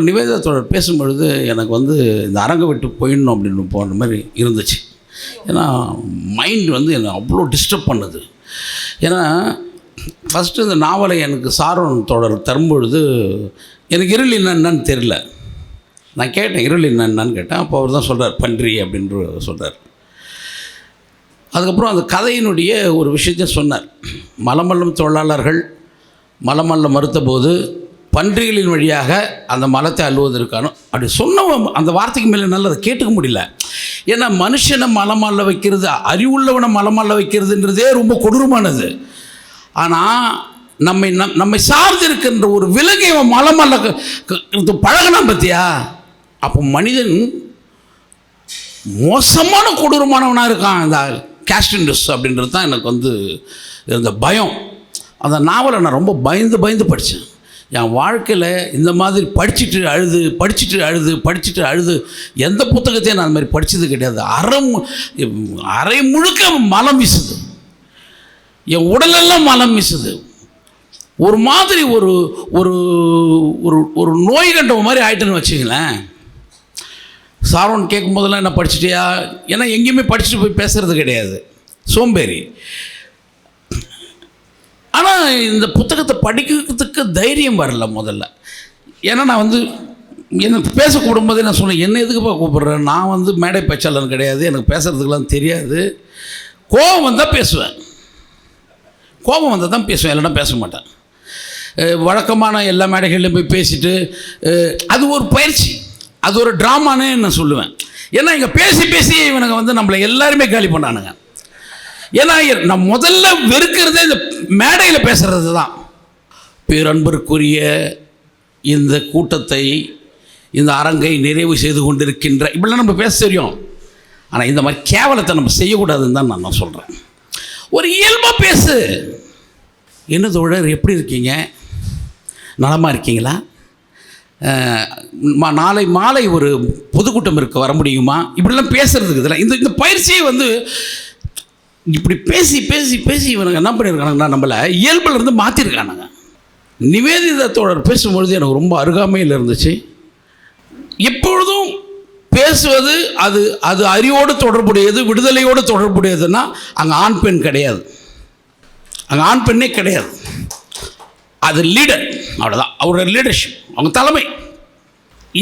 தோழர் நிவேதா தோழர் பேசும்பொழுது எனக்கு வந்து இந்த அரங்கை விட்டு போயிடணும் அப்படின்னு போன மாதிரி இருந்துச்சு. ஏன்னா மைண்ட் வந்து என்னை அவ்வளோ டிஸ்டர்ப் பண்ணுது. ஏன்னா ஃபஸ்ட்டு இந்த நாவலை எனக்கு சாரோன் தொடர் தரும்பொழுது எனக்கு இருள் என்னன்னு தெரியல. நான் கேட்டேன் இருள் என்னன்னு? கேட்டேன். அப்போ அவர் தான் சொல்கிறார் பன்றி அப்படின்ற சொல்கிறார் அதுக்கப்புறம் அந்த கதையினுடைய ஒரு விஷயத்த சொன்னார். மலமல்லம் தொழிலாளர்கள் மலமல்ல மறுத்தபோது பன்றிகளின் வழியாக அந்த மலத்தை அள்ளுவதற்கான அப்படி சொன்னவன் அந்த வார்த்தைக்கு மேலே நல்லா அதை கேட்டுக்க முடியல. ஏன்னா மனுஷனை மலமல்ல வைக்கிறது அறிவுள்ளவனை மலமல்ல வைக்கிறதுன்றதே ரொம்ப கொடூரமானது. ஆனால் நம்மை நம் நம்மை சார்ந்து இருக்கின்ற ஒரு விலங்கை அவன் மலமல்ல க- பழகுனான் பார்த்தியா அப்போ மனிதன் மோசமான கொடூரமானவனாக இருக்கான். இந்த கேஸ்டின்டஸ் அப்படின்றது தான் எனக்கு வந்து இருந்த பயம். அந்த நாவலை நான் ரொம்ப பயந்து பயந்து படித்தேன் என் வாழ்க்கையில் இந்த மாதிரி படிச்சுட்டு அழுது படிச்சுட்டு அழுது படிச்சுட்டு அழுது எந்த புத்தகத்தையும் நான் அந்த மாதிரி படித்தது கிடையாது. அரை மு- அரை முழுக்க மலம் வீசுது. என் உடலெல்லாம் மலம் வீசுது. ஒரு மாதிரி ஒரு ஒரு ஒரு ஒரு நோய் கண்ட மாதிரி ஆயிட்டுன்னு வச்சுங்களேன் சாரோன் கேட்கும் போதெல்லாம் என்ன படிச்சிட்டியா? ஏன்னா எங்கேயுமே படிச்சுட்டு போய் பேசுகிறது கிடையாது. சோம்பேறி. ஆனால் இந்த புத்தகத்தை படிக்கிறதுக்கு தைரியம் வரல முதல்ல. ஏன்னா நான் வந்து என்ன பேச கூடும்போதே நான் சொன்னேன் என்ன எதுக்குப்பா கூப்பிட்றேன் நான் வந்து மேடை பேச்சாளர் கிடையாது எனக்கு பேசுறதுக்கெல்லாம் தெரியாது. கோபம் வந்தால் பேசுவேன். கோபம் வந்தால் தான் பேசுவேன் இல்லைன்னா பேச மாட்டேன். வழக்கமான எல்லா மேடைகள்லையும் போய் பேசிட்டு அது ஒரு பயிற்சி. அது ஒரு ட்ராமானே நான் சொல்லுவேன். ஏன்னா இங்கே பேசி பேசி இவனுங்க வந்து நம்மளை எல்லாருமே காலி பண்ணானுங்க. ஏன்னா நான் முதல்ல வெறுக்கிறதே இந்த மேடையில் பேசுகிறது தான் பேரன்பிற்குரிய இந்த கூட்டத்தை இந்த அரங்கை நிறைவு செய்து கொண்டிருக்கின்ற இப்படிலாம் நம்ம பேச தெரியும். ஆனால் இந்த மாதிரி கேவலத்தை நம்ம செய்யக்கூடாதுன்னு தான் நான் நான் சொல்கிறேன் ஒரு இயல்பாக பேசு. என்ன தோழர் எப்படி இருக்கீங்க? நலமாக இருக்கீங்களா? மா- நாளை மாலை ஒரு பொதுக்கூட்டம் இருக்க வர முடியுமா? இப்படிலாம் பேசுகிறதுக்கு இதில் இந்த இந்த பயிற்சியை வந்து இப்படி பேசி பேசி பேசி இவனுங்க என்ன பண்ணியிருக்கானுங்கன்னா நம்மளை இயல்பிலிருந்து மாற்றிருக்கானுங்க நிவேதிதத்தோடர் பேசும்பொழுது எனக்கு ரொம்ப அருகாமையில் இருந்துச்சு. எப்பொழுதும் பேசுவது அது அது அறிவோடு தொடர்புடையது விடுதலையோடு தொடர்புடையதுன்னா அங்கே ஆண் பெண் கிடையாது. அங்கே ஆண் பெண்ணே கிடையாது. அது லீடர் அவ்வளோதான் அவரோட லீடர்ஷிப் அவங்க தலைமை.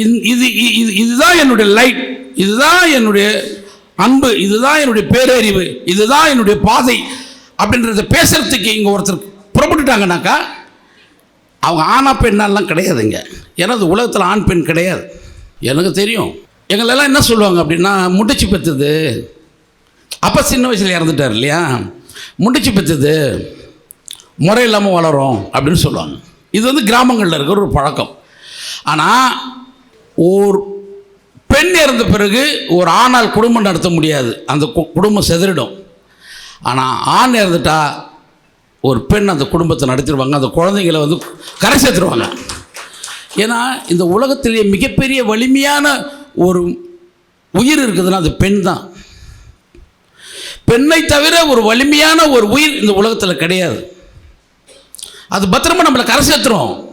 இது இது இது இதுதான் என்னுடைய லைட். இதுதான் என்னுடைய அன்பு இதுதான் என்னுடைய பேரறிவு இதுதான் என்னுடைய பாதை அப்படின்றத பேசுறதுக்கு இங்கே ஒருத்தர் புறப்பட்டுட்டாங்கனாக்கா அவங்க ஆணா பெண்ணாலாம் கிடையாதுங்க. ஏன்னா அது உலகத்தில் ஆண் பெண் கிடையாது. எனக்கு தெரியும். எங்களெல்லாம் என்ன சொல்லுவாங்க அப்படின்னா முடிச்சு பெற்றுது அப்போ சின்ன வயசில் இறந்துட்டார் இல்லையா? முடிச்சு பெற்றுது முறை இல்லாமல் வளரும். அப்படின்னு சொல்லுவாங்க. இது வந்து கிராமங்களில் இருக்கிற ஒரு பழக்கம். ஆனால் ஒரு பெண் இறந்த பிறகு ஒரு ஆணால் குடும்பம் நடத்த முடியாது. அந்த கு- குடும்பம் செதறிடும். ஆனால் ஆண் இறந்துட்டா ஒரு பெண் அந்த குடும்பத்தை நடத்திடுவாங்க. அந்த குழந்தைங்களை வந்து கரை சேர்த்துருவாங்க. ஏன்னா இந்த உலகத்திலேயே மிகப்பெரிய வலிமையான ஒரு உயிர் இருக்குதுன்னா அது பெண் தான். பெண்ணை தவிர ஒரு வலிமையான ஒரு உயிர் இந்த உலகத்தில் கிடையாது. அது பத்திரமா நம்மளை கரை சேர்த்துரும்.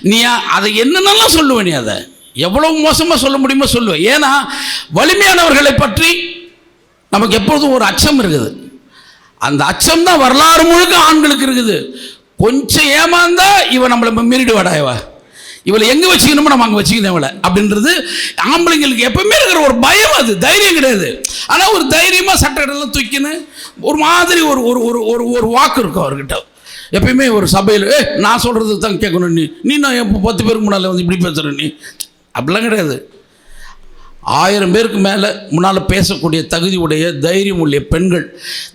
நீ அதை என்னென்னலாம் சொல்லுவ நீ அதை? எவ்வளவு மோசமாக சொல்ல முடியுமோ சொல்லுவேன். ஏன்னா வலிமையானவர்களை பற்றி நமக்கு எப்பொழுதும் ஒரு அச்சம் இருக்குது. அந்த அச்சம் தான் வரலாறு முழுக்க ஆண்களுக்கு இருக்குது. கொஞ்சம் ஏமாந்தா இவன் நம்மளை மீறிடுவாடா இவ இவளை எங்கே வச்சுக்கணுமோ நம்ம அங்கே வச்சுக்கணும் இவளை. அப்படின்றது ஆம்பளைங்களுக்கு எப்பவுமே இருக்கிற ஒரு பயம் அது. தைரியம் கிடையாது. ஆனால் ஒரு தைரியமாக சட்டை இடம்லாம் தூக்கின்னு ஒரு மாதிரி ஒரு ஒரு ஒரு ஒரு ஒரு வாக்கு இருக்கும் அவர்கிட்ட. எப்பயுமே ஒரு சபையில் ஏ நான் சொல்கிறது தான் கேட்கணும் நீ. நீ நான் எப்போ பத்து பேருக்கு முன்னால் வந்து இப்படி பேசுகிற நீ. அப்படிலாம் கிடையாது. ஆயிரம் பேருக்கு மேலே முன்னால் பேசக்கூடிய தகுதி உடைய தைரியம் உடைய பெண்கள்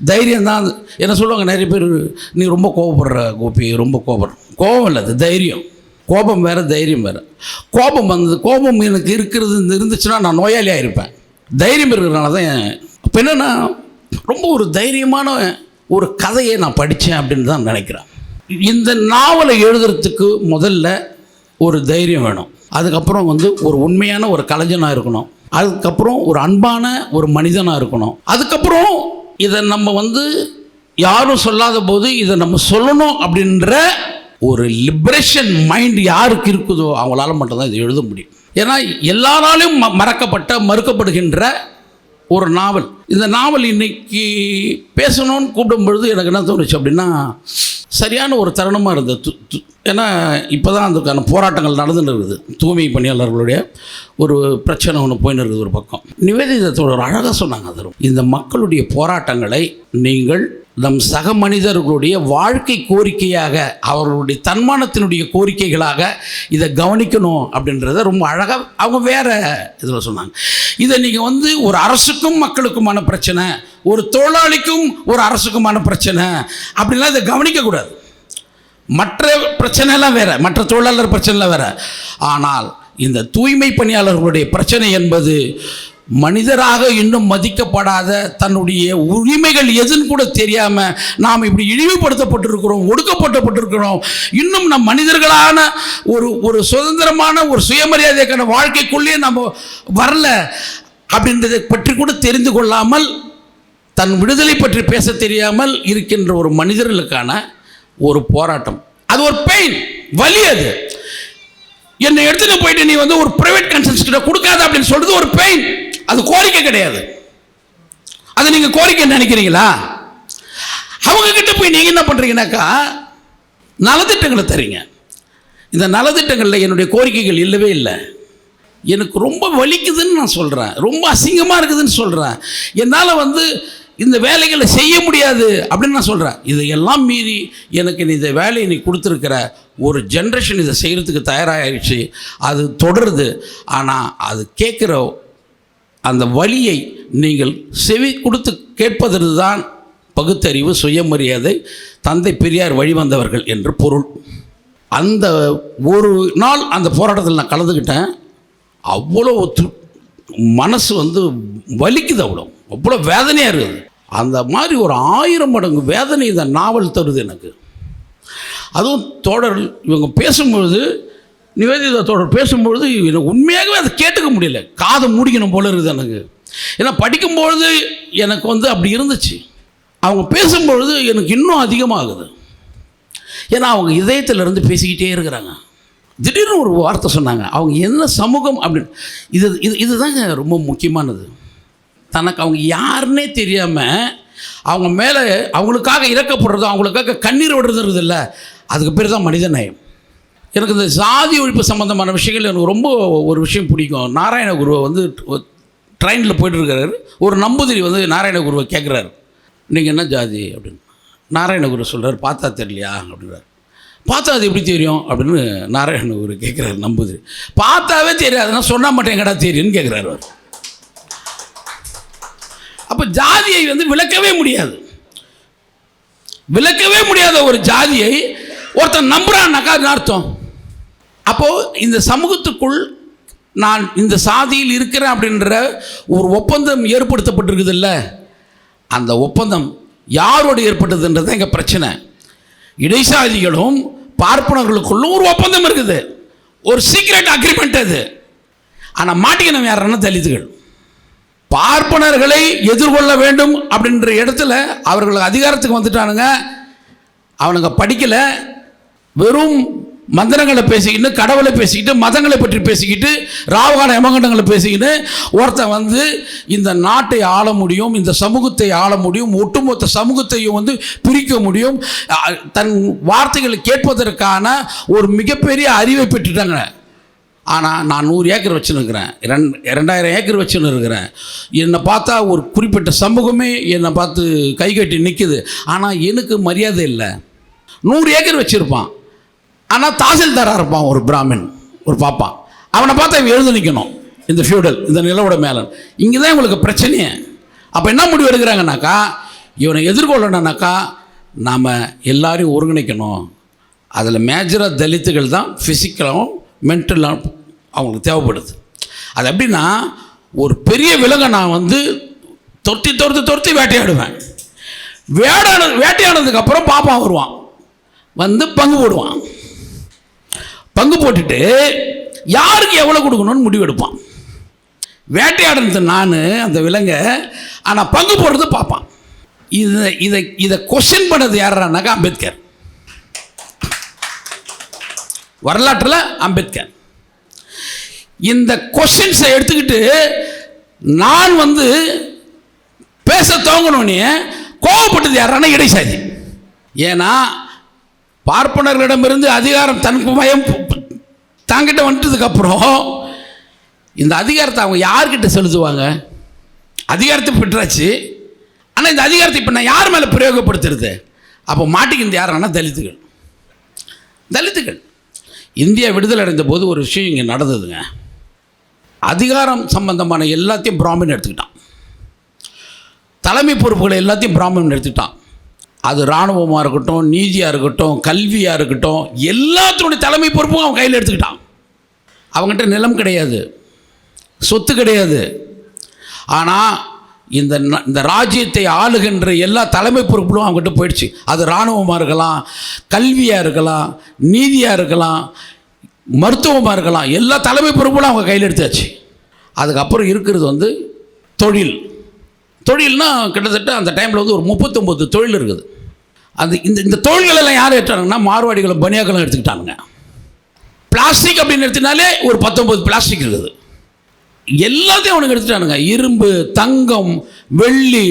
தைரியம் தான் அது. என்ன சொல்லுவாங்க? நிறைய பேர் நீ ரொம்ப கோபப்படுற கோபி ரொம்ப கோபப்படுற கோபம் இல்லை அது தைரியம். கோபம் வேறு தைரியம் வேறு. கோபம் வந்தது கோபம் எனக்கு இருக்கிறது இருந்துச்சுன்னா நான் நோயாளியாக இருப்பேன் தைரியம் இருக்கிறனால தான் இப்போ என்னென்னா ரொம்ப ஒரு தைரியமான ஒரு கதையை நான் படித்தேன் அப்படின்னு தான் நினைக்கிறேன். இந்த நாவலை எழுதுறதுக்கு முதல்ல ஒரு தைரியம் வேணும். அதுக்கப்புறம் வந்து ஒரு உண்மையான ஒரு கலைஞனாக இருக்கணும். அதுக்கப்புறம் ஒரு அன்பான ஒரு மனிதனாக இருக்கணும். அதுக்கப்புறம் இதை நம்ம வந்து யாரும் சொல்லாத போது இதை நம்ம சொல்லணும் அப்படின்ற ஒரு லிபரேஷன் மைண்ட் யாருக்கு இருக்குதோ அவங்களால மட்டும்தான் இதை எழுத முடியும். ஏன்னா எல்லாராலையும் ம மறக்கப்பட்ட மறுக்கப்படுகின்ற ஒரு நாவல். இந்த நாவல் இன்னைக்கு பேசணும்னு கூப்பிடும் பொழுது எனக்கு என்ன தோணுச்சு அப்படின்னா சரியான ஒரு தருணமாக இருந்தது. ஏன்னா இப்போ தான் அதுக்கான போராட்டங்கள் நடந்துன்னு இருக்குது. தூய்மை பணியாளர்களுடைய ஒரு பிரச்சனை ஒன்று போயின்னு இருக்குது ஒரு பக்கம். நிவேதிதத்தோட ஒரு அழகாக சொன்னாங்க அதரும் இந்த மக்களுடைய போராட்டங்களை நீங்கள் நம் சக மனிதர்களுடைய வாழ்க்கை கோரிக்கையாக அவர்களுடைய தன்மானத்தினுடைய கோரிக்கைகளாக இதை கவனிக்கணும் அப்படின்றத ரொம்ப அழகாக அவங்க வேற இதில் சொன்னாங்க. இதை நீங்கள் வந்து ஒரு அரசுக்கும் மக்களுக்குமான பிரச்சனை ஒரு தொழிலாளிக்கும் ஒரு அரசுக்குமான பிரச்சனை அப்படிலாம் இதை கவனிக்கக்கூடாது மற்ற பிரச்சனைலாம் வேறு மற்ற தொழிலாளர் பிரச்சனைலாம் வேறு. ஆனால் இந்த தூய்மை பணியாளர்களுடைய பிரச்சனை என்பது மனிதராக இன்னும் மதிக்கப்படாத தன்னுடைய உரிமைகள் எதுன்னு கூட தெரியாமல் நாம் இப்படி இழிவுபடுத்தப்பட்டிருக்கிறோம் ஒடுக்கப்பட்டப்பட்டிருக்கிறோம். இன்னும் நம் மனிதர்களான ஒரு ஒரு சுதந்திரமான ஒரு சுயமரியாதைக்கான வாழ்க்கைக்குள்ளேயே நம்ம வரல அப்படின்றதை பற்றி கூட தெரிந்து கொள்ளாமல் தன் விடுதலை பற்றி பேச தெரியாமல் இருக்கின்ற ஒரு மனிதர்களுக்கான ஒரு போராட்டம். அது ஒரு பெயின் வலி அது. என்னை எடுத்துகிட்டு போயிட்டு நீ வந்து ஒரு ப்ரைவேட் கன்சல்ஸ் கிட்ட கொடுக்காத அப்படின்னு சொல்கிறது ஒரு பெயின் அது கோரிக்கை கிடையாது. அது நீங்க கோரிக்கை நினைக்கிறீங்களா? அவங்க கிட்ட போய் நீங்க என்ன பண்றீங்கன்னாக்கா நலத்திட்டங்களை தரீங்க. இந்த நலத்திட்டங்களில் என்னுடைய கோரிக்கைகள் இல்லவே இல்லை. எனக்கு ரொம்ப வலிக்குதுன்னு நான் சொல்கிறேன் ரொம்ப அசிங்கமாக இருக்குதுன்னு சொல்கிறேன் என்னால் வந்து இந்த வேலைகளை செய்ய முடியாது அப்படின்னு நான் சொல்கிறேன் இதையெல்லாம் மீறி எனக்கு நீ இந்த வேலையை நீ கொடுத்துருக்கிற ஒரு ஜென்ரேஷன் இதை செய்கிறதுக்கு தயாராகிடுச்சு அது தொடருது. ஆனால் அது கேட்குற அந்த வழியை நீங்கள் செவி கொடுத்து கேட்பதற்கு தான் பகுத்தறிவு சுயமரியாதை தந்தை பெரியார் வழிவந்தவர்கள் என்று பொருள். அந்த ஒரு நாள் அந்த போராட்டத்தில் நான் கலந்துக்கிட்டேன். அவ்வளோ மனசு வந்து வலிக்குது அவ்வளோ. அவ்வளோ வேதனையாக இருக்குது. அந்த மாதிரி ஒரு ஆயிரம் மடங்கு வேதனை இந்த நாவல் தருது எனக்கு. அதுவும் தோழர் இவங்க பேசும்பொழுது நிவேதிதத்தோடு பேசும்பொழுது எனக்கு உண்மையாகவே அதை கேட்டுக்க முடியல. காதை மூடிக்கணும் போல இருக்குது எனக்கு. ஏன்னா படிக்கும்பொழுது எனக்கு வந்து அப்படி இருந்துச்சு. அவங்க பேசும்பொழுது எனக்கு இன்னும் அதிகமாகுது. ஏன்னா அவங்க இதயத்திலிருந்து பேசிக்கிட்டே இருக்கிறாங்க. திடீர்னு ஒரு வார்த்தை சொன்னாங்க. அவங்க என்ன சமூகம் அப்படின்னு இது இது இதுதாங்க ரொம்ப முக்கியமானது. தனக்கு அவங்க யாருன்னே தெரியாமல் அவங்க மேலே அவங்களுக்காக இறக்கப்படுறது அவங்களுக்காக கண்ணீர் விடுறது இல்லை அதுக்கு பேர் தான் மனித நயம் எனக்கு இந்த சாதி ஒழிப்பு சம்மந்தமான விஷயங்கள் எனக்கு ரொம்ப ஒரு விஷயம் பிடிக்கும். நாராயணகுருவை வந்து ட்ரெயினில் போயிட்டுருக்கிறாரு. ஒரு நம்பூதிரி வந்து நாராயணகுருவை கேட்குறாரு நீங்கள் என்ன ஜாதி? அப்படின்னு. நாராயணகுரு சொல்கிறார் பார்த்தா தெரியலையா? அப்படின்றார். பார்த்தா அது எப்படி தெரியும்? அப்படின்னு நாராயணகுரு கேட்குறாரு நம்பூதிரி. பார்த்தாவே தெரியாதுன்னா சொன்னா மட்டும் எங்கடா தெரியும்னு கேட்குறாரு அவர். அப்போ ஜாதியை வந்து விளக்கவே முடியாது. விளக்கவே முடியாத ஒரு ஜாதியை ஒருத்தன் நம்புறான்னாக்கா அது அர்த்தம்? அப்போது இந்த சமூகத்துக்குள் நான் இந்த சாதியில் இருக்கிறேன் அப்படின்ற ஒரு ஒப்பந்தம் ஏற்படுத்தப்பட்டிருக்குதுல்ல? அந்த ஒப்பந்தம் யாரோடு ஏற்பட்டதுன்றதான் எங்கள் பிரச்சனை. இடைசாதிகளும் பார்ப்பனர்களுக்குள்ளும் ஒரு ஒப்பந்தம் இருக்குது. ஒரு சீக்ரெட் அக்ரிமெண்ட் அது. ஆனால் மாட்டிக்கணும் யாருன்னா தலித்துகள். பார்ப்பனர்களை எதிர்கொள்ள வேண்டும் அப்படின்ற இடத்துல அவர்கள் அதிகாரத்துக்கு வந்துட்டானுங்க. அவனுங்க படிக்கலை. வெறும் மந்திரங்களை பேசிக்கிட்டு கடவுளை பேசிக்கிட்டு மதங்களை பற்றி பேசிக்கிட்டு ராவகான யமகண்டங்களை பேசிக்கிட்டு ஒருத்தன் வந்து இந்த நாட்டை ஆள முடியும் இந்த சமூகத்தை ஆள முடியும் ஒட்டுமொத்த சமூகத்தையும் வந்து பிரிக்க முடியும். தன் வார்த்தைகளை கேட்பதற்கான ஒரு மிகப்பெரிய அறிவை பெற்றுட்டாங்க. ஆனால் நான் நூறு ஏக்கர் வச்சுருக்கிறேன் ரெண்டு ரெண்டாயிரம் ஏக்கர் வச்சுன்னு இருக்கிறேன் என்னை பார்த்தா ஒரு குறிப்பிட்ட சமூகமே என்னை பார்த்து கை கட்டி நிற்குது ஆனால் எனக்கு மரியாதை இல்லை. நூறு ஏக்கர் வச்சுருப்பான். ஆனால் தாசில்தாராக இருப்பான் ஒரு பிராமின் ஒரு பாப்பான் அவனை பார்த்தா இவன் எழுந்து நிற்கணும் இந்த ஃபியூடல் இந்த நிலவோட மேலே இங்கே தான் உங்களுக்கு பிரச்சனையே. அப்போ என்ன முடிவு எடுக்கிறாங்கனாக்கா இவனை எதிர்கொள்ளணும்னாக்கா நாம் எல்லாரையும் ஒருங்கிணைக்கணும். அதில் மேஜராக தலித்துகள் தான் ஃபிசிக்கலாகவும் மென்டலாகவும் அவங்களுக்கு தேவைப்படுது. அது எப்படின்னா ஒரு பெரிய விலங்கை நான் வந்து தொட்டி துரத்தி துரத்தி வேட்டையாடுவேன். வேடான வேட்டையாடுனதுக்கப்புறம் பாப்பா வருவான். வந்து பங்கு போடுவான். பங்கு போட்டுட்டு யாருக்கு எவ்வளோ கொடுக்கணும்னு முடிவெடுப்பான் வேட்டையாடுறது நான் அந்த விலங்கை ஆனால் பங்கு போடுறது பார்ப்பான். இது இதை இதை கொஷின் பண்ணது யாரானாக்கா அம்பேத்கர். வரலாற்றில் அம்பேத்கர். இந்த கொஷின்ஸை எடுத்துக்கிட்டு நான் வந்து பேச துவங்கணுன்னே கோவப்பட்டது யாரான இடைசாதி. ஏன்னா பார்ப்பனர்களிடமிருந்து அதிகாரம் தனக்கு மயம் தாங்கிட்ட வந்துட்டதுக்கப்புறம் இந்த அதிகாரத்தை அவங்க யார்கிட்ட செலுத்துவாங்க? அதிகாரத்தை பெற்றாச்சு. ஆனால் இந்த அதிகாரத்தை இப்போ நான் யார் மேலே பிரயோகப்படுத்துறது? அப்போ மாட்டிக்கிறது யாருன்னா தலித்துகள். தலித்துகள். இந்தியா விடுதலை அடைந்த போது ஒரு விஷயம் இங்கே நடந்ததுங்க. அதிகாரம் சம்பந்தமான எல்லாத்தையும் பிராமின் எடுத்துக்கிட்டான். தலைமை பொறுப்புகளை எல்லாத்தையும் பிராமின் எடுத்துக்கிட்டான். அது இராணுவமாக இருக்கட்டும் நீதியாக இருக்கட்டும் கல்வியாக இருக்கட்டும் எல்லாத்தினுடைய தலைமை பொறுப்பும் அவன் கையில் எடுத்துக்கிட்டான். அவங்ககிட்ட நிலம் கிடையாது சொத்து கிடையாது. ஆனால் இந்த இந்த ராஜ்யத்தை ஆளுகின்ற எல்லா தலைமை பொறுப்புகளும் அவங்ககிட்ட போயிடுச்சு. அது இராணுவமாக இருக்கலாம் கல்வியாக இருக்கலாம் நீதியாக இருக்கலாம் மருத்துவமாக இருக்கலாம் எல்லா தலைமை பொறுப்புகளும் அவங்க கையில் எடுத்தாச்சு. அதுக்கப்புறம் இருக்கிறது வந்து தொழில். தொழில்னால் கிட்டத்தட்ட அந்த டைமில் வந்து ஒரு முப்பத்தொம்பது தொழில் இருக்குது. அது இந்த இந்த தொழில்கள் எல்லாம் யார் ஏற்றாங்கன்னா மார்வாடிகளும் பனியாக்களும் எடுத்துக்கிட்டானுங்க. பிளாஸ்டிக் அப்படின்னு எடுத்தினாலே ஒரு பத்தொம்பது பிளாஸ்டிக் இருக்குது. எல்லாத்தையும் அவனுக்கு எடுத்துட்டானுங்க இரும்பு தங்கம் வெள்ளி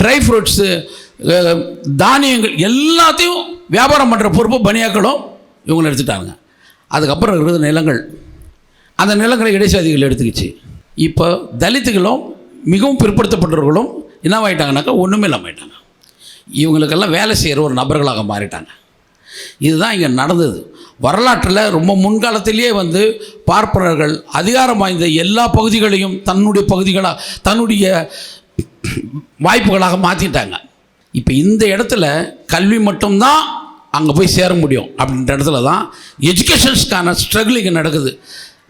ட்ரை ஃப்ரூட்ஸு தானியங்கள் எல்லாத்தையும் வியாபாரம் பண்ணுற பொறுப்பு பனியாக்களும் இவங்களை எடுத்துட்டானுங்க அதுக்கப்புறம் இருக்கிறது நிலங்கள். அந்த நிலங்களை இடைசாதிகள் எடுத்துக்கிச்சு. இப்போ தலித்துகளும் மிகவும் பிற்படுத்தப்பட்டவர்களும் என்னவாயிட்டாங்கனாக்கா ஒன்றுமே இல்லாமல் ஆயிட்டாங்க. இவங்களுக்கெல்லாம் வேலை செய்கிற ஒரு நபர்களாக மாறிட்டாங்க. இதுதான் இங்கே நடந்தது. வரலாற்றில் ரொம்ப முன்காலத்திலேயே வந்து பார்ப்பனர்கள் அதிகாரம் வாய்ந்த எல்லா பகுதிகளையும் தன்னுடைய பகுதிகளாக தன்னுடைய வாய்ப்புகளாக மாற்றிட்டாங்க இப்போ இந்த இடத்துல கல்வி மட்டும்தான் அங்கே போய் சேர முடியும் அப்படின்ற இடத்துல தான் எஜுகேஷன்ஸ்க்கான ஸ்ட்ரகிள் இங்கே நடக்குது.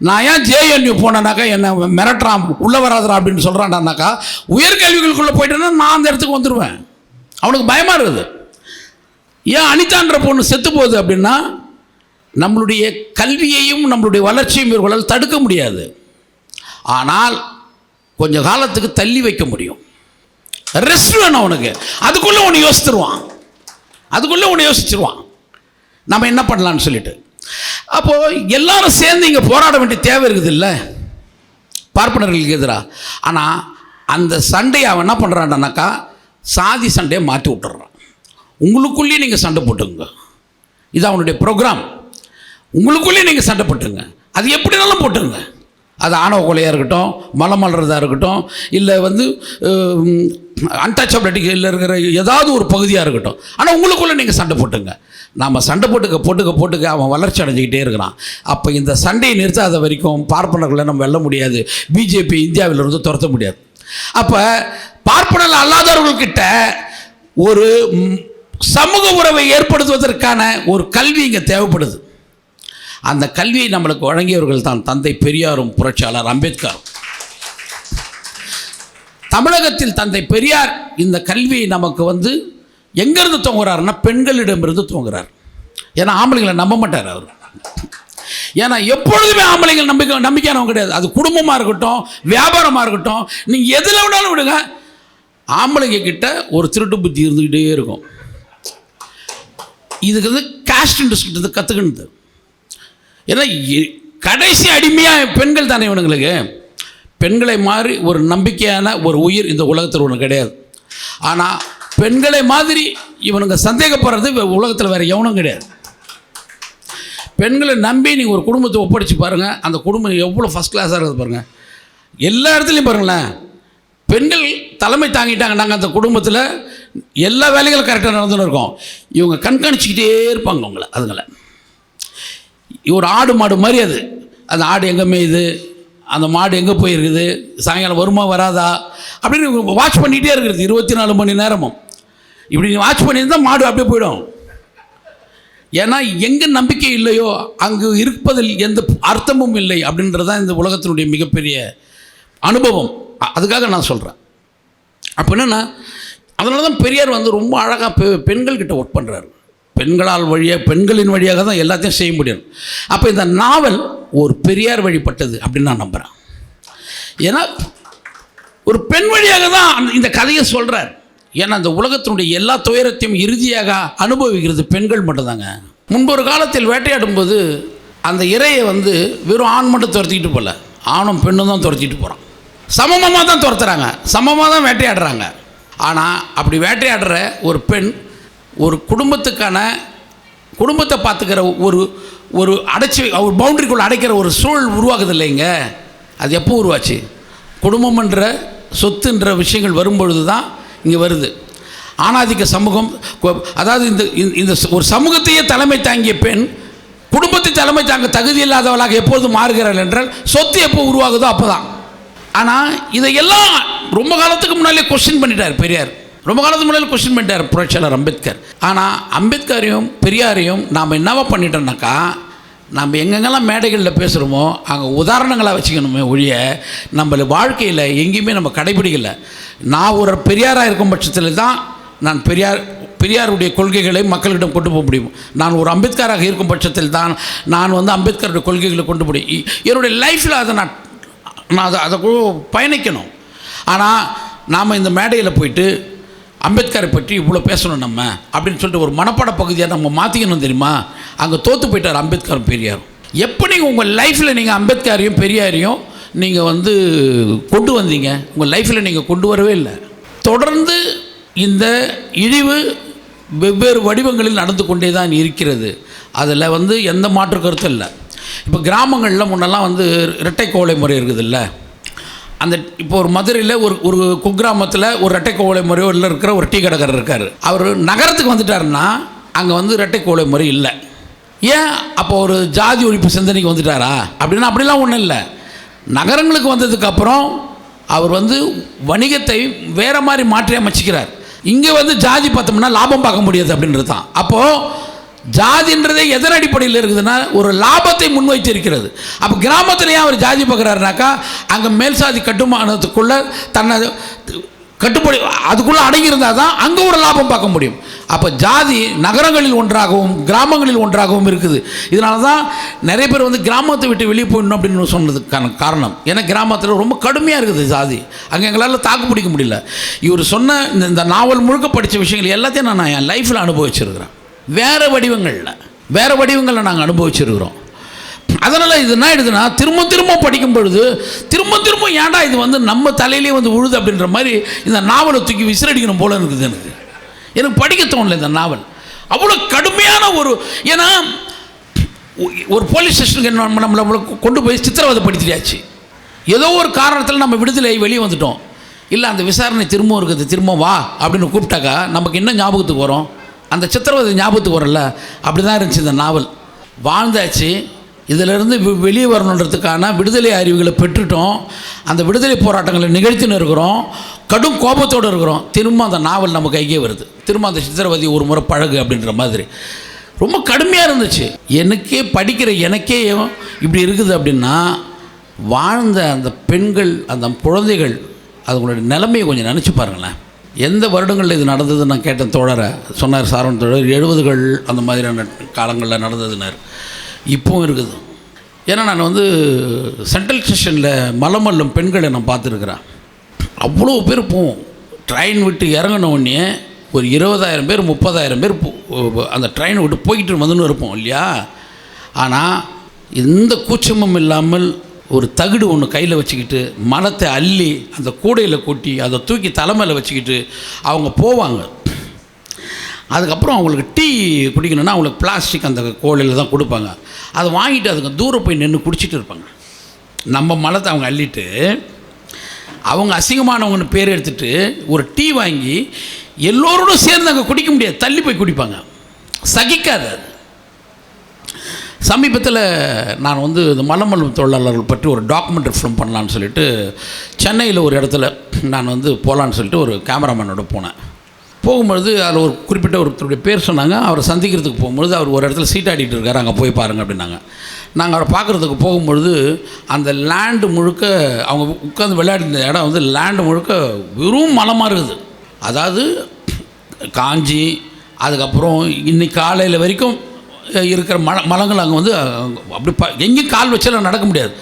நான் ஏன் ஜேஎன்யூ போனேனாக்கா என்னை மிரட்டுறான் உள்ளே வராதரா அப்படின்னு சொல்கிறான்டானாக்கா உயர்கல்விகளுக்குள்ளே போயிட்டேன்னா நான் அந்த இடத்துக்கு வந்துடுவேன் அவனுக்கு பயமாக இருக்குது. ஏன் அனிதான்ற பொண்ணு செத்து போகுது அப்படின்னா நம்மளுடைய கல்வியையும் நம்மளுடைய வளர்ச்சியும் இவர்களால் தடுக்க முடியாது. ஆனால் கொஞ்சம் காலத்துக்கு தள்ளி வைக்க முடியும். ரெஸ்ட் வேணும் அவனுக்கு. அதுக்குள்ளே ஒன்று யோசித்துருவான் அதுக்குள்ளே ஒன்று யோசிச்சிருவான். நம்ம என்ன பண்ணலான்னு சொல்லிட்டு. அப்போது எல்லாரும் சேர்ந்து இங்கே போராட வேண்டிய தேவை இருக்குது இல்லை பார்ப்பனர்களுக்கு எதிராக ஆனால் அந்த சண்டையை அவன் என்ன பண்ணுறான்டானாக்கா சாதி சண்டையை மாற்றி விட்டுறான். உங்களுக்குள்ளேயே நீங்கள் சண்டை போட்டுங்க. இது அவனுடைய ப்ரோக்ராம் உங்களுக்குள்ளேயே நீங்கள் சண்டை போட்டுங்க. அது எப்படினாலும் போட்டுங்க. அது ஆணவ கொலையாக இருக்கட்டும் மலம் மலர்றதாக இருக்கட்டும் இல்லை வந்து அன்டச்சபிலிட்டியில் இருக்கிற ஏதாவது ஒரு பகுதியாக இருக்கட்டும். ஆனால் உங்களுக்குள்ளே நீங்கள் சண்டை போட்டுங்க. நாம் சண்டை போட்டுக்க போட்டுக்க போட்டுக்க அவன் வளர்ச்சி அடைஞ்சிக்கிட்டே இருக்கிறான். அப்போ இந்த சண்டையை நிறுத்தாத வரைக்கும் பார்ப்பனர்களை நம்ம வெல்ல முடியாது. பிஜேபி இந்தியாவிலிருந்து துரத்த முடியாது. அப்போ பார்ப்பனல் அல்லாதவர்கள்கிட்ட ஒரு சமூக உறவை ஏற்படுத்துவதற்கான ஒரு கல்வி இங்கே தேவைப்படுது. அந்த கல்வியை நம்மளுக்கு வழங்கியவர்கள் தான் தந்தை பெரியாரும் புரட்சியாளர் அம்பேத்கரும். தமிழகத்தில் தந்தை பெரியார் இந்த கல்வியை நமக்கு வந்து எங்கேருந்து தூங்குறாருன்னா பெண்களிடமிருந்து தூங்குறார் ஏன்னா ஆம்பளைங்களை நம்ப மாட்டார் அவர். ஏன்னா எப்பொழுதுமே ஆம்பளைங்கள் நம்பிக்கை நம்பிக்கையானவங்க கிடையாது. அது குடும்பமாக இருக்கட்டும் வியாபாரமாக இருக்கட்டும் நீங்கள் எதில் வேணாலும் விடுங்க. ஆம்பளைங்க கிட்ட ஒரு திருட்டு புத்தி இருந்துக்கிட்டே இருக்கும். இதுக்கு வந்து காஸ்ட் இண்டஸ்ட்ரி கற்றுக்கணுது ஏன்னா கடைசி அடிமையாக பெண்கள் தானே இவனுங்களுக்கு. பெண்களை மாதிரி ஒரு நம்பிக்கையான ஒரு உயிர் இந்த உலகத்தில் ஒன்று கிடையாது. ஆனால் பெண்களை மாதிரி இவனுங்க சந்தேகப்படுறது உலகத்தில் வேறு எவனும் கிடையாது. பெண்களை நம்பி நீங்கள் ஒரு குடும்பத்தை ஒப்படைச்சு பாருங்கள் அந்த குடும்பம் எவ்வளோ ஃபஸ்ட் கிளாஸாக இருக்குது பாருங்கள் எல்லா இடத்துலையும் பாருங்களேன். பெண்கள் தலைமை தாங்கிட்டாங்க நாங்கள் அந்த குடும்பத்தில். எல்லா வேலைகளும் கரெக்டாக நடந்துன்னு இருக்கோம். இவங்க கண்காணிச்சிக்கிட்டே இருப்பாங்க உங்களை அதுங்களை. ஒரு ஆடு மாடு மாதிரி அது. அந்த ஆடு எங்கே மேயுது? அந்த மாடு எங்கே போயிருக்குது? சாயங்காலம் வருமா வராதா? அப்படின்னு வாட்ச் பண்ணிகிட்டே இருக்கிறது இருபத்தி நாலு மணி நேரமும். இப்படி நீ வாட்ச் பண்ணியிருந்தால் மாடு அப்படியே போயிடும். ஏன்னா எங்கே நம்பிக்கை இல்லையோ அங்கு இருப்பதில் எந்த அர்த்தமும் இல்லை அப்படின்றது தான் இந்த உலகத்தினுடைய மிகப்பெரிய அனுபவம். அதுக்காக நான் சொல்கிறேன் அப்போ என்னென்னா அதனால தான் பெரியார் வந்து ரொம்ப அழகாக பெ பெண்கள்கிட்ட ஒர்க் பண்ணுறாரு பெண்களால் வழியாக பெண்களின் வழியாக தான் எல்லாத்தையும் செய்ய முடியும். அப்போ இந்த நாவல் ஒரு பெரியார் வழிப்பட்டது அப்படின்னு நான் நம்புகிறேன் ஏன்னா ஒரு பெண் வழியாக தான் அந்த- இந்த கதையை சொல்கிறார் ஏன்னா அந்த உலகத்தினுடைய எல்லா துயரத்தையும் இறுதியாக அனுபவிக்கிறது பெண்கள் மட்டும்தாங்க. முன்பொரு காலத்தில் வேட்டையாடும்போது அந்த இரையை வந்து வெறும் ஆண் மட்டும் துரத்திக்கிட்டு போகல ஆணும் பெண்ணும் தான் துரத்திட்டு போகிறான் சமமாக தான் துரத்துறாங்க. சமமாக தான் வேட்டையாடுறாங்க. ஆனால் அப்படி வேட்டையாடுற ஒரு பெண் ஒரு குடும்பத்துக்கான குடும்பத்தை பார்த்துக்கிற ஒரு ஒரு அடைச்சி ஒரு பவுண்டரிக்குள்ளே அடைக்கிற ஒரு சூழல் உருவாகுது இல்லைங்க? அது எப்போ உருவாச்சு? குடும்பம்ன்ற சொத்துன்ற விஷயங்கள் வரும்பொழுது தான் இங்கே வருது. ஆணாதிக்க சமூகம் அதாவது இந்த இந்த- இந்த ஒரு சமூகத்தையே தலைமை தாங்கிய பெண் குடும்பத்தை தலைமை தாங்க தகுதி இல்லாதவளாக எப்போது மாறுகிறாள் என்றால் சொத்து எப்போ உருவாகுதோ அப்போ தான் ஆனால் இதையெல்லாம் ரொம்ப காலத்துக்கு முன்னாலே கொஸ்டின் பண்ணிட்டார் பெரியார். ரொம்ப காலத்துக்கு முன்னாலே கொஸ்டின் பண்ணிட்டார் புரட்சியாளர் அம்பேத்கர். ஆனால் அம்பேத்கரையும் பெரியாரையும் நாம் என்னவா பண்ணிட்டோம்னாக்கா நம்ம எங்கெங்கெல்லாம் மேடைகளில் பேசுகிறோமோ அங்கே உதாரணங்களாக வச்சுக்கணுமே ஒழிய நம்மள வாழ்க்கையில் எங்கேயுமே நம்ம கடைபிடிக்கலை. நான் ஒரு பெரியாராக இருக்கும் பட்சத்தில் தான் நான் பெரியார் பெரியாருடைய கொள்கைகளை மக்களிடம் கொண்டு போக முடியும். நான் ஒரு அம்பேத்கராக இருக்கும் பட்சத்தில் தான் நான் வந்து அம்பேத்கருடைய கொள்கைகளை கொண்டு போய் என்னுடைய லைஃப்பில் அதை நான் நான் அதை அதை கூட பயணிக்கணும். ஆனால் நாம் இந்த மேடையில் போயிட்டு அம்பேத்கரை பற்றி இவ்வளோ பேசணும் நம்ம அப்படின்னு சொல்லிட்டு ஒரு மனப்பாட பகுதியாக நம்ம மாற்றிக்கணும் தெரியுமா? அங்கே தோற்று போயிட்டார் அம்பேத்கர் பெரியாரும் எப்போ நீங்கள் உங்கள் லைஃப்பில் நீங்கள் அம்பேத்கரையும் பெரியாரையும் நீங்கள் வந்து கொண்டு வந்தீங்க? உங்கள் லைஃப்பில் நீங்கள் கொண்டு வரவே இல்லை. தொடர்ந்து இந்த இழிவு வெவ்வேறு வடிவங்களில் நடந்து கொண்டே தான் இருக்கிறது. அதில் வந்து எந்த மாற்று கருத்தும் இல்லை. இப்போ கிராமங்களில் முன்னெல்லாம் வந்து இரட்டை கோலை முறை இருக்குதுல்ல. அந்த இப்போ ஒரு மதுரையில் ஒரு ஒரு குக்கிராமத்தில் ஒரு இரட்டை கோலை முறையில் இருக்கிற ஒரு டீ கடைக்காரர் இருக்கார். அவர் நகரத்துக்கு வந்துட்டாருன்னா அங்கே வந்து இரட்டை கோலை முறை இல்லை. ஏன்? அப்போ ஒரு ஜாதி ஒழிப்பு சிந்தனைக்கு வந்துட்டாரா? அப்படின்னா அப்படிலாம் ஒன்றும் இல்லை. நகரங்களுக்கு வந்ததுக்கப்புறம் அவர் வந்து வணிகத்தை வேறு மாதிரி மாற்றி அமைச்சிக்கிறார். இங்கே வந்து ஜாதி பார்த்தோம்னா லாபம் பார்க்க முடியாது அப்படின்றது தான். அப்போது ஜாதின்றதே எதன் அடிப்படையில் இருக்குதுன்னா ஒரு லாபத்தை முன்வைத்து இருக்கிறது அப்போ கிராமத்திலேயே அவர் ஜாதி பார்க்குறாருனாக்கா அங்கே மேல் சாதி கட்டுமானத்துக்குள்ளே தன்னை கட்டுப்படி அதுக்குள்ளே அடங்கியிருந்தால் தான் அங்கே ஒரு லாபம் பார்க்க முடியும். அப்போ ஜாதி நகரங்களில் ஒன்றாகவும் கிராமங்களில் ஒன்றாகவும் இருக்குது. இதனால தான் நிறைய பேர் வந்து கிராமத்தை விட்டு வெளியே போயிடணும் அப்படின்னு சொன்னதுக்கான காரணம். ஏன்னா கிராமத்தில் ரொம்ப கடுமையாக இருக்குது ஜாதி. அங்கே எங்களால் தாக்கு பிடிக்க முடியல. இவர் சொன்ன இந்த இந்த நாவல் முழுக்க படித்த விஷயங்கள் எல்லாத்தையும் நான் என் லைஃப்பில் அனுபவிச்சிருக்கிறேன். வேறு வடிவங்களில். வேறு வடிவங்களில் நாங்கள் அனுபவிச்சிருக்கிறோம். அதனால் இது என்ன ஆயிடுதுன்னா திரும்ப திரும்ப படிக்கும் பொழுது திரும்ப திரும்ப ஏன்டா இது வந்து நம்ம தலையிலே வந்து உழுது அப்படின்ற மாதிரி இந்த நாவலை தூக்கி விசிறடிக்கணும் போல இருக்குது எனக்கு. எனக்கு படிக்க தோணல இந்த நாவல். அவ்வளோ கடுமையான ஒரு ஏன்னா ஒரு போலீஸ் ஸ்டேஷனுக்கு என்ன நம்ம நம்மளை கொண்டு போய் சித்திரவதை படுத்தியாச்சு ஏதோ ஒரு காரணத்தில் நம்ம விடுதலை வெளியே வந்துட்டோம். இல்லை அந்த விசாரணை திரும்பவும் இருக்குது திரும்ப வா அப்படின்னு கூப்பிட்டாக்கா நமக்கு என்ன ஞாபகத்துக்கு வரும்? அந்த சித்திரவதை ஞாபகத்துக்கு வரல. அப்படி தான் இருந்துச்சு இந்த நாவல். வாழ்ந்தாச்சு. இதிலிருந்து வெ- வெளியே வரணுன்றதுக்கான விடுதலை அறிவுகளை பெற்றுட்டோம். அந்த விடுதலை போராட்டங்களை நிகழ்த்தின்னு இருக்கிறோம். கடும் கோபத்தோடு இருக்கிறோம். திரும்ப அந்த நாவல் நம்ம கைக்கே வருது. திரும்ப அந்த சித்திரவதை ஒரு முறை பழகு அப்படின்ற மாதிரி. ரொம்ப கடுமையாக இருந்துச்சு. எனக்கே படிக்கிற எனக்கே இப்படி இருக்குது அப்படின்னா வாழ்ந்த அந்த பெண்கள் அந்த குழந்தைகள் அதுங்களுடைய நிலைமையை கொஞ்சம் நினச்சி பாருங்களேன். எந்த வருடங்களில் இது நடந்ததுன்னு நான் கேட்டேன் தோழரை. சொன்னார் சாரவன் தோழர் எழுபதுகள் அந்த மாதிரியான காலங்களில் நடந்ததுனார் இப்போவும் இருக்குது. ஏன்னா நான் வந்து சென்ட்ரல் ஸ்டேஷனில் மலமல்லும் பெண்களை நான் பார்த்துருக்குறேன். அவ்வளோ பேர் போவோம் ட்ரெயின் விட்டு இறங்கின உடனே ஒரு இருபதாயிரம் பேர் முப்பதாயிரம் பேர் போ- அந்த ட்ரெயினை விட்டு போய்கிட்டு வந்துன்னு இருப்போம் இல்லையா? ஆனால் எந்த கூச்சமும் இல்லாமல் ஒரு தகுடு ஒன்று கையில் வச்சுக்கிட்டு மலத்தை அள்ளி அந்த கூடையில் கொட்டி அதை தூக்கி தலைமையில் வச்சுக்கிட்டு அவங்க போவாங்க. அதுக்கப்புறம் அவங்களுக்கு டீ குடிக்கணும்னா அவங்களுக்கு பிளாஸ்டிக் அந்த கோழியில் தான் கொடுப்பாங்க. அதை வாங்கிட்டு அதுக்கு தூரம் போய் நின்று குடிச்சிட்டு இருப்பாங்க. நம்ம மலத்தை அவங்க அள்ளிட்டு அவங்க அசிங்கமானவங்கன்னு பேர் எடுத்துகிட்டு ஒரு டீ வாங்கி எல்லோரோடும் சேர்ந்து அங்கே குடிக்க முடியாது. தள்ளி போய் குடிப்பாங்க. சகிக்காது அது. சமீபத்தில் நான் வந்து இந்த மலமல் தொழிலாளர்கள் பற்றி ஒரு டாக்குமெண்ட்ரி ஃபிலிம் பண்ணலான்னு சொல்லிட்டு சென்னையில் ஒரு இடத்துல நான் வந்து போகலான்னு சொல்லிட்டு ஒரு கேமராமேனோட போனேன். போகும்பொழுது அதில் ஒரு குறிப்பிட்ட ஒருத்தருடைய பேர் சொன்னாங்க. அவரை சந்திக்கிறதுக்கு போகும்பொழுது அவர் ஒரு இடத்துல சீட்டாடிட்டு இருக்காரு. அங்கே போய் பாருங்க அப்படின்னாங்க. நாங்கள் அவரை பார்க்குறதுக்கு போகும்பொழுது அந்த லேண்டு முழுக்க அவங்க உட்காந்து விளையாடின இடம் வந்து லேண்டு முழுக்க வெறும் மலமாக இருக்குது. அதாவது காஞ்சி அதுக்கப்புறம் இன்னைக்கு காலையில் வரைக்கும் இருக்கிற மல மலங்கள் அங்கே வந்து அப்படி ப எங்கேயும் கால் வச்சாலும் நடக்க முடியாது.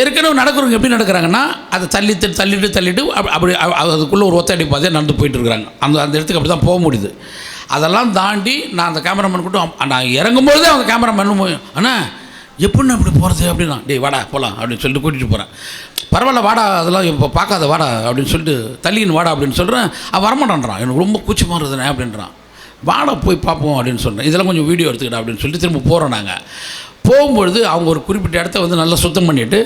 ஏற்கனவே நடக்கிறவங்க எப்படி நடக்கிறாங்கன்னா அதை தள்ளிட்டு தள்ளிட்டு தள்ளிட்டு அப்படி அதுக்குள்ளே ஒரு ஒத்தடி பாதையாக நடந்து போயிட்டுருக்குறாங்க அந்த அந்த இடத்துக்கு அப்படி தான் போக முடியுது. அதெல்லாம் தாண்டி நான் அந்த கேமராமேன் கூட்டம் நான் இறங்கும்போதே அந்த கேமராமேன் போய் அண்ணா எப்படிண்ணா அப்படி போகிறது அப்படின்னா டேய் வாடா போகலாம் அப்படின்னு சொல்லிட்டு கூட்டிகிட்டு போகிறேன் பரவாயில்ல வாடா அதெல்லாம் இப்போ பார்க்காத வாடா அப்படின்னு சொல்லிட்டு தள்ளின்னு வாடா அப்படின்னு சொல்கிறேன் அவன் வரமாட்டான்றான். எனக்கு ரொம்ப கூச்சமாக இருக்குதுண்ணே அப்படின்றான். வாட போய் பார்ப்போம் அப்படின்னு சொன்னேன். இதெல்லாம் கொஞ்சம் வீடியோ எடுத்துக்கிட்டா அப்படின்னு சொல்லிட்டு திரும்ப போகிறோம் நாங்கள் போகும்பொழுது அவங்க ஒரு குறிப்பிட்ட இடத்த வந்து நல்லா சுத்தம் பண்ணிவிட்டு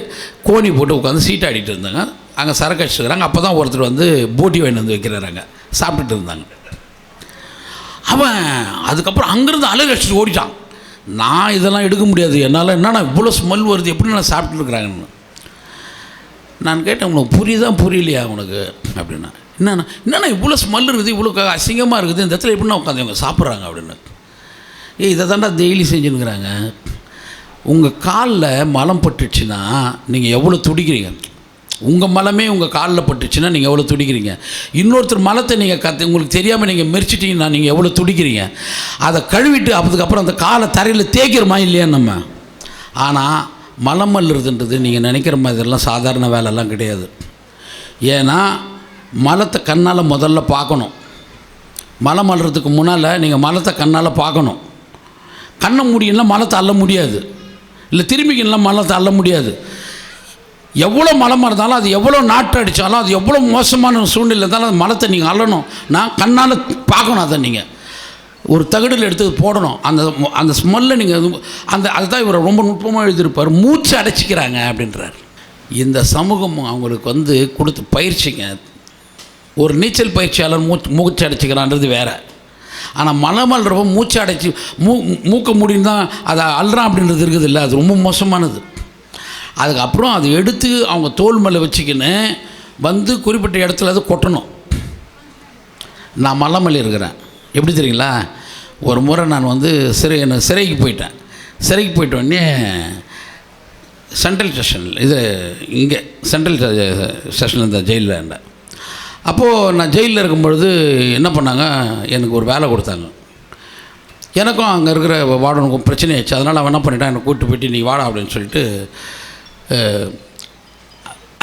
கோணி போட்டு உட்காந்து சீட் ஆடிட்டு இருந்தாங்க. அங்கே சரக்கு அடிச்சுக்கிறாங்க அப்போ தான் ஒருத்தர் வந்து போட்டி வாங்கி வந்து வைக்கிறாங்க சாப்பிட்டுட்டு இருந்தாங்க. அவன் அதுக்கப்புறம் அங்கேருந்து அழகு அடிச்சுட்டு ஓடிட்டான். நான் இதெல்லாம் எடுக்க முடியாது. என்னால் என்னென்னா இவ்வளோ ஸ்மெல் வருது? எப்படி நான் சாப்பிட்டுருக்குறாங்கன்னு நான் கேட்டேன் உனக்கு புரியுதா புரியலையா உனக்கு? அப்படின்னா என்னண்ணா என்னண்ணா இவ்வளோ ஸ்மெல் இருக்குது இவ்வளோ க- அசிங்கமாக இருக்குது? இந்த இடத்துல எப்படின்னா உட்காந்து இவங்க சாப்பிட்றாங்க? அப்படின்னு. ஏய் இதை தாண்டா டெய்லி செஞ்சுன்னுக்குறாங்க. உங்கள் காலில் மலம் பட்டுச்சுன்னா நீங்கள் எவ்வளோ துடிக்கிறீங்க? உங்கள் மலமே உங்கள் காலில் பட்டுச்சுன்னா நீங்கள் எவ்வளோ துடிக்கிறீங்க? இன்னொருத்தர் மலத்தை நீங்கள் கற்று உங்களுக்கு தெரியாமல் நீங்கள் மெரிச்சிட்டிங்கன்னா நீங்கள் எவ்வளோ துடிக்கிறீங்க? அதை கழுவிட்டு அதுக்கப்புறம் அந்த காலை தரையில் தேய்க்கிறோமா இல்லையா நம்ம? ஆனால் மலம் அள்ளுறதுன்றது நீங்கள் நினைக்கிற மாதிரிலாம் சாதாரண வேலைலாம் கிடையாது. ஏன்னா மலத்தை கண்ணால் முதல்ல பார்க்கணும். மலம் அள்ளுறதுக்கு முன்னால் நீங்கள் மலத்தை கண்ணால் பார்க்கணும். கண்ணை முடியும்னா மலத்தை அள்ள முடியாது. இல்லை திரும்பிக்கலாம் மலத்தை அள்ள முடியாது. எவ்வளோ மலமாக இருந்தாலும் அது எவ்வளோ நாட்டு அடித்தாலும் அது எவ்வளோ மோசமான சூழ்நிலை இருந்தாலும் அது மலத்தை நீங்கள் அள்ளணும். நான் கண்ணால் பார்க்கணும் அதை நீங்கள் ஒரு தகடில் எடுத்து போடணும். அந்த அந்த ஸ்மெல்லை நீங்கள் அந்த அதுதான் இவர் ரொம்ப நுட்பமாக எழுதியிருப்பார். மூச்சு அடைச்சிக்கிறாங்க அப்படின்றார். இந்த சமூகம் அவங்களுக்கு வந்து கொடுத்து பயிற்சிங்க. ஒரு நீச்சல் பயிற்சியாளர் மூச்சு மூச்சு அடைச்சிக்கிறான்றது வேறு. ஆனால் மலமல்றப்ப மூச்சு அடைச்சி மூ மூக்க முடியும் தான் அதை அல்றான் அப்படின்றது இருக்குது இல்லை அது ரொம்ப மோசமானது. அதுக்கப்புறம் அதை எடுத்து அவங்க தோல் மேலே வச்சுக்கின்னு வந்து குறிப்பிட்ட இடத்துல அது கொட்டணும். நான் மல்லமல்லி இருக்கிறேன். எப்படி தெரியுங்களா? ஒரு முறை நான் வந்து சிறை என்ன சிறைக்கு போயிட்டேன். சிறைக்கு போயிட்ட உடனே சென்ட்ரல் ஸ்டேஷனில் இது இங்கே சென்ட்ரல் ஸ்டேஷனில் இந்த ஜெயிலில் இருந்தேன். அப்போது நான் ஜெயிலில் இருக்கும் பொழுது என்ன பண்ணாங்க? எனக்கு ஒரு வேலை கொடுத்தாங்க. எனக்கும் அங்கே இருக்கிற வார்டனுக்கும் பிரச்சனை ஆச்சு அதனால் அவன் என்ன பண்ணிட்டான்? என்னை கூப்பிட்டு போயிட்டு நீ வாடா அப்படின்னு சொல்லிட்டு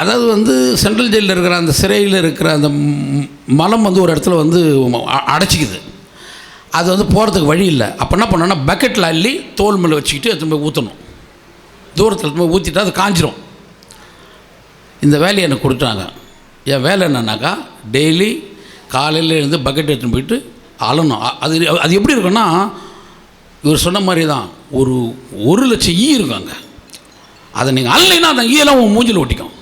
அதாவது வந்து சென்ட்ரல் ஜெயிலில் இருக்கிற அந்த சிறையில் இருக்கிற அந்த மலம் வந்து ஒரு இடத்துல வந்து அடைச்சிக்குது. அது வந்து போகிறதுக்கு வழி இல்லை. அப்போ என்ன பண்ணோன்னா பக்கெட்டில் அள்ளி தோல் மேலே வச்சுக்கிட்டு எடுத்து போய் ஊற்றணும் தூரத்தில் எடுத்து போய் ஊற்றிட்டா அது காஞ்சிரும். இந்த வேலையை எனக்கு கொடுத்தாங்க என் வேலை என்னன்னாக்கா டெய்லி காலையில் இருந்து பக்கெட் எடுத்துன்னு போயிட்டு அலணும் அது அது எப்படி இருக்குன்னா இவர் சொன்ன மாதிரி தான் ஒரு ஒரு லட்சம் ஈ இருக்கும் அங்கே. அதை நீங்கள் அள்ளினா அந்த ஈயெல்லாம் உன் மூஞ்சில் ஒட்டிக்கும்.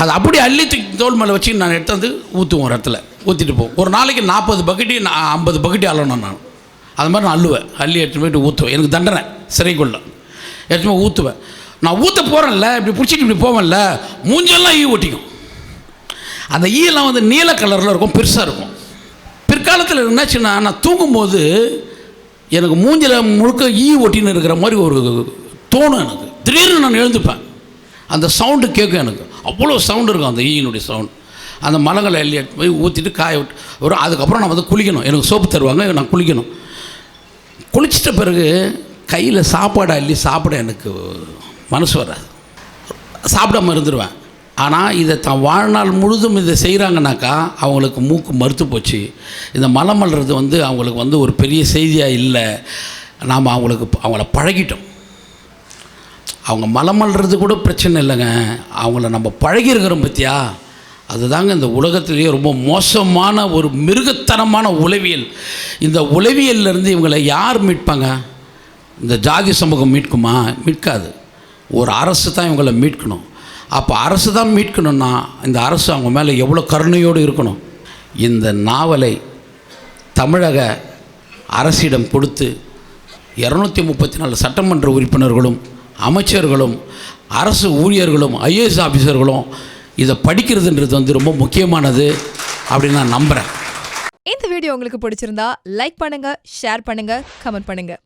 அதை அப்படியே அள்ளி தூக்கி தோல் மேலே வச்சு நான் எடுத்து வந்து ஊற்றுவோம் ஒரு இடத்துல. ஊற்றிட்டு போவோம் ஒரு நாளைக்கு நாற்பது பக்கெட்டி நான் ஐம்பது பக்கெட்டி அள்ளணும் நான். அது மாதிரி நான் அள்ளுவேன். அள்ளி எடுத்துட்டு போயிட்டு ஊற்றுவேன் எனக்கு தண்டனை. சிறைக்குள்ள. எடுத்துட்டு போய் ஊற்றுவேன் நான் ஊற்ற போகிறேன்ல இப்படி பிடிச்சிட்டு இப்படி போவேன்ல மூஞ்செல்லாம் ஈ ஒட்டிக்கும். அந்த ஈயெல்லாம் வந்து நீல கலரில் இருக்கும் பெருசாக இருக்கும். பிற்காலத்தில் என்னாச்சுன்னா நான் தூங்கும்போது எனக்கு மூஞ்சில் முழுக்க ஈ ஒட்டின்னு இருக்கிற மாதிரி ஒரு தோணும் எனக்கு. திடீர்னு நான் எழுந்துப்பேன். அந்த சவுண்டு கேட்கும் எனக்கு. அவ்வளோ சவுண்டு இருக்கும் அந்த ஈயினுடைய சவுண்டு அந்த மலங்களை எல்லி போய் ஊற்றிட்டு காய விட்டு வரும் அதுக்கப்புறம் நான் வந்து குளிக்கணும். எனக்கு சோப்பு தருவாங்க நான் குளிக்கணும். குளிச்சிட்ட பிறகு கையில் சாப்பாடு அள்ளி சாப்பிட எனக்கு மனசு வராது. சாப்பிடாமல் இருந்துருவேன். ஆனால் இதை தான் வாழ்நாள் முழுதும் இதை செய்கிறாங்கனாக்கா அவங்களுக்கு மூக்கு மறுத்து போச்சு. இந்த மலம் மல்றது வந்து அவங்களுக்கு வந்து ஒரு பெரிய செய்தியாக இல்லை. நாம் அவங்களுக்கு அவங்கள பழகிட்டோம். அவங்க மலம் மல்றது கூட பிரச்சனை இல்லைங்க. அவங்கள நம்ம பழகிருக்கிறோம் பற்றியா அதுதாங்க இந்த உலகத்திலேயே ரொம்ப மோசமான ஒரு மிருகத்தனமான உளவியல். இந்த உளவியல்லேருந்து இவங்களை யார் மீட்பாங்க? இந்த ஜாதி சமூகம் மீட்குமா? மீட்காது. ஒரு அரசு தான் இவங்களை மீட்கணும். அப்போ அரசு தான் மீட்கணும்னா இந்த அரசு அவங்க மேலே எவ்வளோ கருணையோடு இருக்கணும்? இந்த நாவலை தமிழக அரசிடம் கொடுத்து இரநூத்தி முப்பத்தி நாலு சட்டமன்ற உறுப்பினர்களும் அமைச்சர்களும் அரசு ஊழியர்களும் ஐஏஎஸ் ஆஃபீஸர்களும் இதை படிக்கிறதுன்றது வந்து ரொம்ப முக்கியமானது அப்படின்னு நான் நம்புகிறேன் இந்த வீடியோ உங்களுக்கு பிடிச்சிருந்தா லைக் பண்ணுங்கள் ஷேர் பண்ணுங்கள் கமெண்ட் பண்ணுங்கள்